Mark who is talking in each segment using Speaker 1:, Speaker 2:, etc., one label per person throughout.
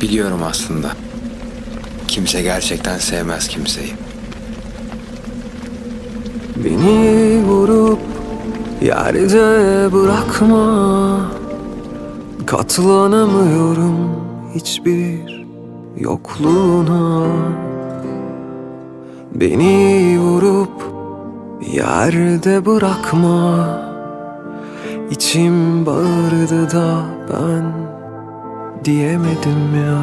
Speaker 1: Biliyorum aslında. Kimse gerçekten sevmez kimseyi.
Speaker 2: Beni vurup yerde bırakma Katlanamıyorum hiçbir yokluğuna Beni vurup yerde bırakma İçim bağırdı da ben diyemedim ya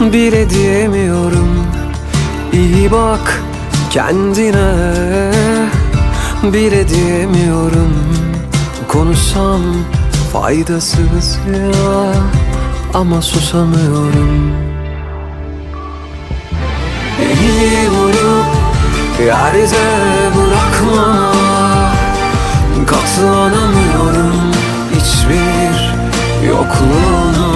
Speaker 2: bile diyemiyorum. İyi bak kendine. Bile diyemiyorum. Konuşsam faydasız ya ama susamıyorum. Beni vurup yerde bırakma. Katlanamıyorum hiçbir yokluğuna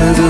Speaker 2: bağırdı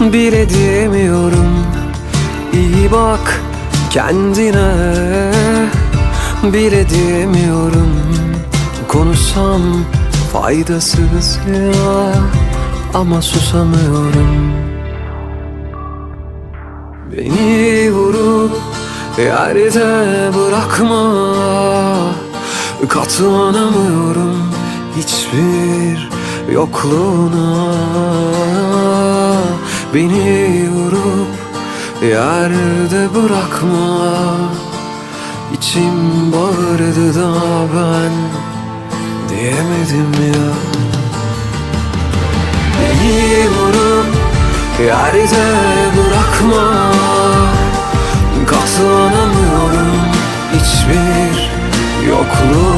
Speaker 2: bile diyemiyorum. İyi bak kendine. Bile diyemiyorum. Konuşsam faydasız ya ama susamıyorum. Beni vurup yerde bırakma Katlanamıyorum hiçbir yokluğuna Beni vurup yerde bırakma. İçim bağırdı da ben diyemedim ya. Beni vurup yerde bırakma. Katlanamıyorum. Hiçbir yokluğuna